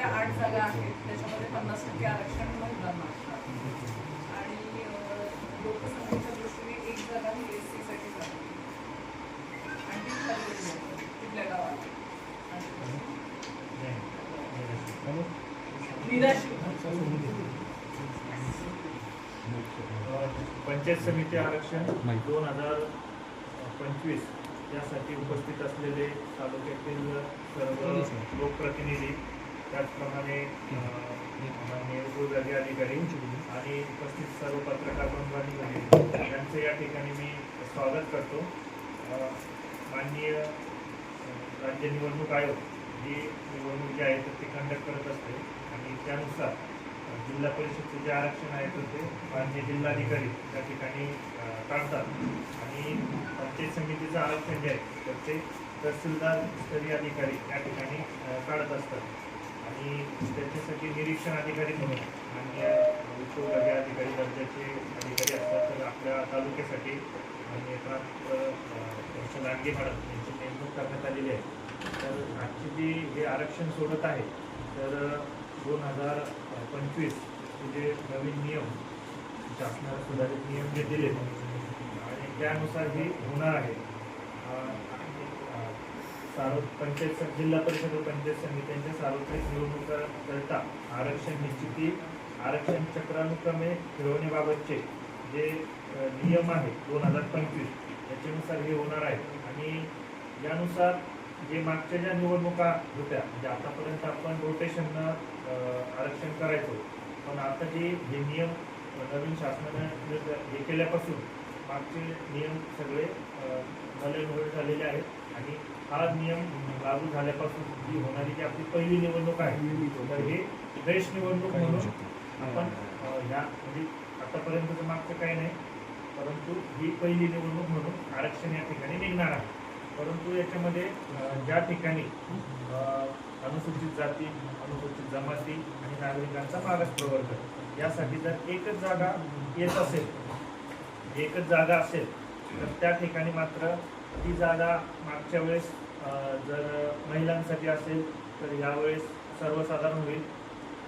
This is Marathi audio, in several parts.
आपल्या आठ जागा आहेत. त्याच्यामध्ये पन्नास टक्के आरक्षण महिलांना आणि लोकसंख्येच्या दृष्टीने एक जागा ही एस सीसाठी जाते आणि ती खाली आहे, तिथल्या गावात पंचायत समिती आरक्षण दोन हजार पंचवीस यासाठी उपस्थित असलेले तालुक्यातील सर्व लोकप्रतिनिधी त्याचप्रमाणे अं, माननीय उपविभागीय अधिकारी आणि उपस्थित सर्व पत्रकार बंधूंनी यांचं या ठिकाणी मी स्वागत करतो. माननीय राज्य निवडणूक आयोग ही निवडणूक जी आहे तर ती कंडक्ट करत असते आणि त्यानुसार जिल्हा परिषदचे जे आरक्षण आहे तर ते माननीय जिल्हाधिकारी त्या ठिकाणी काढतात. आणि पंचायत समितीचं आरक्षण जे आहे तर ते तहसीलदार स्तरीय अधिकारी त्या ठिकाणी काढत असतात. आणि त्याच्यासाठी निरीक्षण अधिकारी म्हणून माननीय उपविभागीय अधिकारी दर्जाचे अधिकारी असतात तर आपल्या तालुक्यासाठी माननीय प्रांत लांडगे मॅडम यांची नेमणूक करण्यात आलेली आहे. तर आजची जी हे आरक्षण सोडत आहे तर दोन हजार पंचवीस जे नवीन नियम शासनाला सुधारित नियम जे दिले आणि त्यानुसार हे होणार आहे. सार्व पंचायत जिल्हा परिषद व पंचायत समित्यांच्या सार्वत्रिक निवडणुकाकरता आरक्षण निश्चिती आरक्षण चक्रानुक्रमे फिरवण्याबाबतचे जे नियम आहेत दोन हजार पंचवीस याच्यानुसार हे होणार आहे. आणि यानुसार जे मागच्या ज्या निवडणुका होत्या म्हणजे आतापर्यंत आपण रोटेशननं आरक्षण करायचो. पण आता जे हे नियम नवीन शासनाने हे केल्यापासून मागचे नियम सगळे नवीन झालेले आहेत. आणि हा नियम लागू झाल्यापासून जी होणारी जी आपली पहिली निवडणूक आहे तर हे देश निवडणूक म्हणून आपण ह्या म्हणजे आतापर्यंतचं मागचं काही नाही परंतु ही पहिली निवडणूक म्हणून आरक्षण या ठिकाणी निघणार आहे. परंतु याच्यामध्ये ज्या ठिकाणी अनुसूचित जाती अनुसूचित जमाती आणि नागरिकांचा मागास प्रवर्ग यासाठी जर एकच जागा येत असेल एकच जागा असेल तर त्या ठिकाणी मात्र ती जागा मागच्या वेळेस जर महिलांसाठी असेल तर यावेळेस सर्वसाधारण होईल.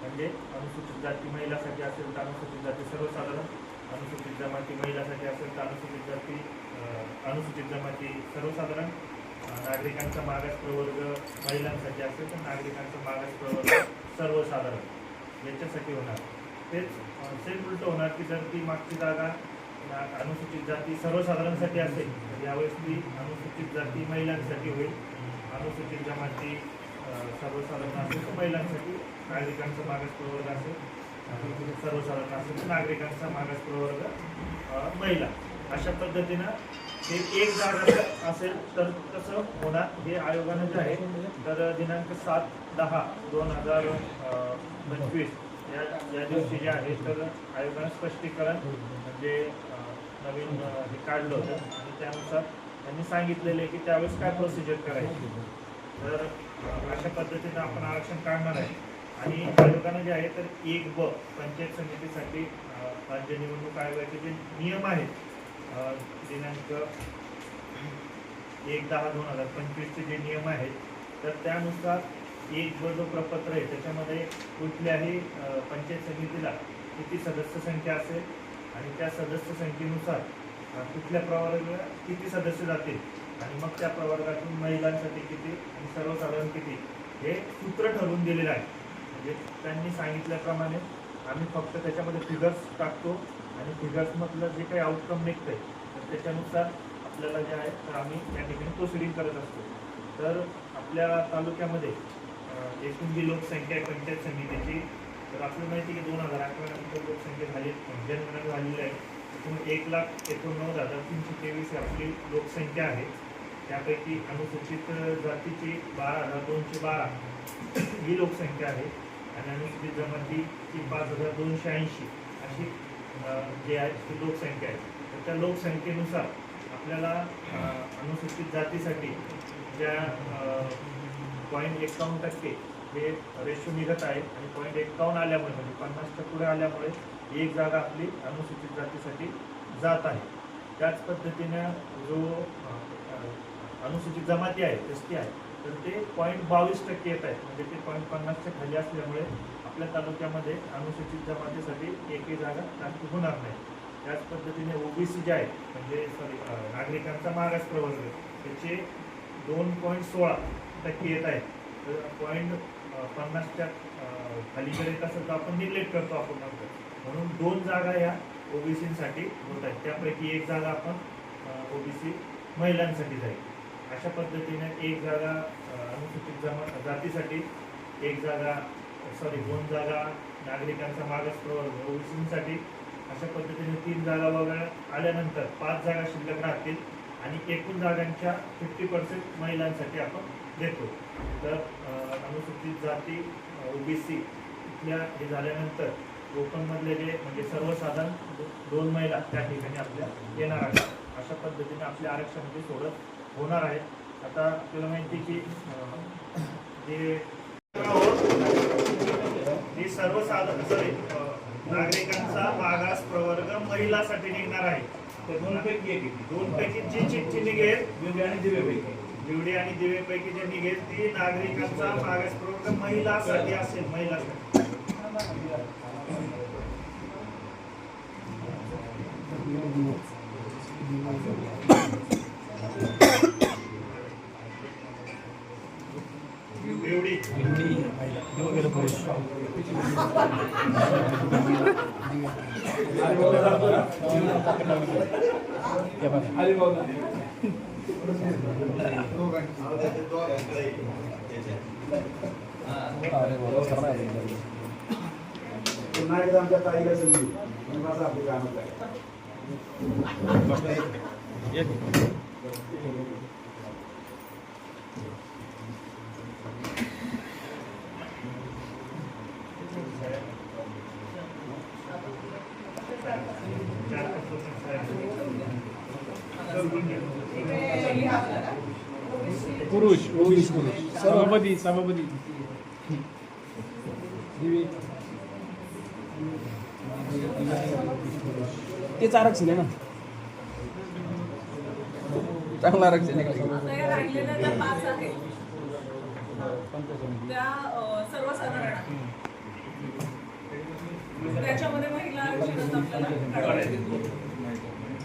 म्हणजे अनुसूचित जाती महिलासाठी असेल तर अनुसूचित जाती सर्वसाधारण अनुसूचित जमाती महिलासाठी असेल तर अनुसूचित जाती अनुसूचित जमाती सर्वसाधारण नागरिकांचा मागास प्रवर्ग महिलांसाठी असेल तर नागरिकांचा मागास प्रवर्ग सर्वसाधारण. याच्यासाठी होणार. तेच सेम उलट होणार की जर ती मागची जागा अनुसूचित जाती सर्वसाधारणसाठी असेल तर यावेळेस ती अनुसूचित जाती महिलांसाठी होईल. अनुसूचित जमाती सर्वसाधारण असेल तर महिलांसाठी. नागरिकांचा मागास प्रवर्ग असेल अनुसूचित सर्वसाधारण असेल तर नागरिकांचा मागास प्रवर्ग महिला. अशा पद्धतीनं ते एक जागा असेल तर कसं होणार. हे आयोगानं जे आहे तर दिनांक सात दहा दोन हजार पंचवीस या या दिवशी जे आहे तर आयोगानं स्पष्टीकरण म्हणजे नवीन हे काढलं होतं. आणि त्यानुसार त्यांनी सांगितलेलं आहे की त्यावेळेस काय प्रोसिजर करायची. तर अशा पद्धतीनं आपण आरक्षण काढणार आहे. आणि आयोगानं जे आहे तर एक ब पंचायत समितीसाठी राज्य निवडणूक आयोगाचे जे नियम आहेत दिनांक एक दहा दोन हजार पंचवीसचे जे नियम आहेत तर त्यानुसार एक जो जो प्रपत्र आहे त्याच्यामध्ये कुठल्याही पंचायत समितीला किती सदस्य संख्या असेल आणि त्या सदस्य संख्येनुसार कुठल्या प्रवर्गाला किती सदस्य जातील आणि मग त्या प्रवर्गातून महिलांसाठी किती आणि सर्वसाधारण किती हे सूत्र ठरवून दिलेलं आहे. म्हणजे त्यांनी सांगितल्याप्रमाणे आम्ही फक्त त्याच्यामध्ये फिगर्स टाकतो आणि फिगर्समधलं जे काही आउटकम निघतंय तर त्याच्यानुसार आपल्याला जे आहे तर आम्ही या ठिकाणी प्रोसिडिंग करत असतो. तर आपल्या तालुक्यामध्ये एकूण जी लोकसंख्या आहे पंचायत समितीची तर आपल्याला माहिती आहे की दोन हजार अकरा लोकसंख्या झाली जनगणना झालेली आहे. एकूण एक लाख एकोणनव्वद हजार तीनशे तेवीस आपली लोकसंख्या आहे. त्यापैकी अनुसूचित जातीची बारा हजार दोनशे बारा ही लोकसंख्या आहे. आणि अनुसूचित जमातीची पाच हजार दोनशे ऐंशी अशी जे जी आहे ती लोकसंख्या आहे. तर त्या लोकसंख्येनुसार आपल्याला अनुसूचित जातीसाठी ज्या पॉईंट एकावन्न टक्के हे रेशो निघत आहे आणि पॉईंट एकावन्न आल्यामुळे म्हणजे पन्नासच्या पुढे आल्यामुळे एक जागा आपली अनुसूचित जातीसाठी जात आहे. त्याच पद्धतीनं जो अनुसूचित जमाती आहे एस टी आहे तर ते पॉईंट बावीस टक्के येत आहेत. म्हणजे ते पॉईंट पन्नासच्या खाली असल्यामुळे आपल्या तालुक्यामध्ये अनुसूचित जमातीसाठी एकही जागा राखीव होणार नाही. त्याच पद्धतीने ओबीसी जे आहे म्हणजे सॉरी नागरिकांचा मागास प्रवर्ग त्याचे दोन पॉईंट सोळा टक्के येत आहेत तर पॉईंट पन्नासच्या खालीकडे खाली येत असेल तर आपण निग्लेक्ट करतो आपण नंतर म्हणून दोन जागा या ओबीसीसाठी होत आहेत. त्यापैकी एक जागा आपण ओबीसी महिलांसाठी जाईल. अशा पद्धतीने एक जागा अनुसूचित जमा जातीसाठी एक जागा सॉरी दोन जागा नागरिकांचा मागास प्रवर्ग ओबीसीसाठी अशा पद्धतीने तीन जागा वगळण्यात आल्यानंतर पाच जागा शिल्लक राहतील आणि एकूण जागांच्या फिफ्टी पर्सेंट महिलांसाठी आपण देतो तर अनुसूचित जाती ओबीसी इथल्या हे झाल्यानंतर कोकणमधले जे म्हणजे सर्वसाधारण दोन महिला त्या ठिकाणी आपल्या येणार आहेत. अशा पद्धतीने आपल्या आरक्षणाची सोडत होणार आहे आता आपल्याला माहिती की जे सर्वसाधारण सॉरी नागरिकांचा मागास प्रवर्ग महिलासाठी निघणार आहे. तर दोन पैकी एक आहे. दोन पैकी जी चिठ्ठी निघेल आणि दिव्यपैकी. निवडी आणि दिवेपैकी जे निघेल ती नागरिकांचा मागास प्रवर्ग महिलासाठी असेल महिलासाठी. निवडी पुन्हा एकदा आमच्या ताईला संधी म्हणून असं आपली कामं काय you. पुरुष पुरुष पुरुष. सभापती सभापती. तेच आरक्षण आहे ना. चांगलं आरक्षण आहे सर्वसाधारण. त्याच्यामध्ये महिला आरक्षणात आपल्याला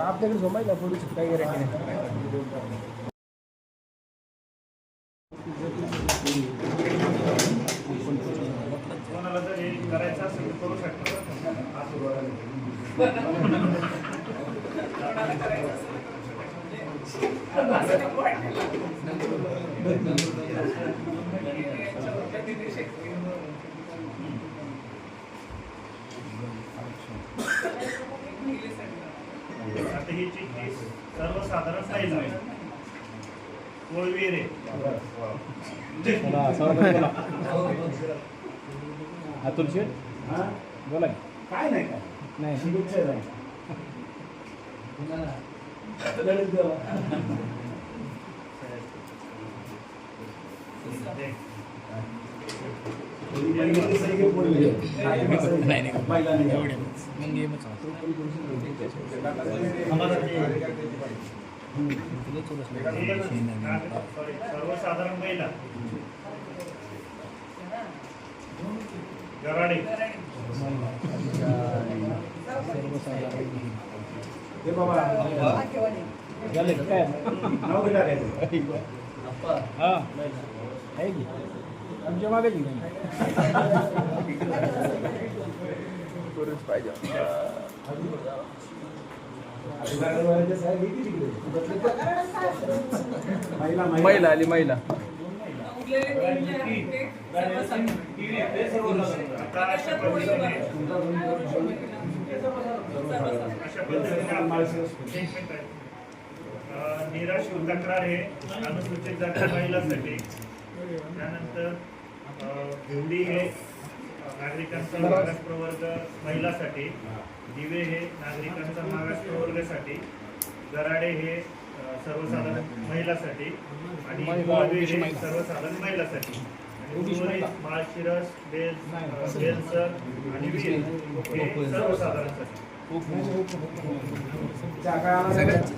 आपल्याकडे झोमाय का पुरुष काही गॅरंटी नाही कोणाला जर हे करायचं असेल तर करू शकतो हा सुरुवात आहे. कोणाला करायचं असेल तर म्हणजे असं नको वाटायला. याच्या पद्धतीने शेतकरी महिलेसाठी आता ही चिठ्ठी सर्वसाधारण महिला कोळवेरे. बोला हा? काय नाही काय नाही. ललित देवा. ही पहिली सही घेऊन बोलली. पहिला नाही. मग गेमच सॉरी सर्वसाधारण. महिला गराडे हे बाबा झाले काय नाव कुठं टाकायचं? आहे की आमच्या मागे की तिकडे. महिला आली महिला उरलेले तीन जे आहेत ते सर्वसाधारण ते सर्वसाधारण. आता अशा त्याच्यात कोणी पद्धतीने सर्वसाधारण अशा पद्धतीने आपण- एक मिनिट आहे. अं, निराश्रित तक्रार हे अनुसूचित जाती महिलांसाठी त्यानंतर अं, भिवडी हे नागरिकांचा मागास प्रवर्ग महिलासाठी दिवे हे नागरिकांचा मागास प्रवर्गासाठी गराडे हे सर्वसाधारण महिलासाठी आणि गोळवे हे सर्वसाधारण महिलासाठी. आणि माळशिरस बेल बेलसर आणि वीर हे सर्वसाधारणसाठी. सगळ्यांची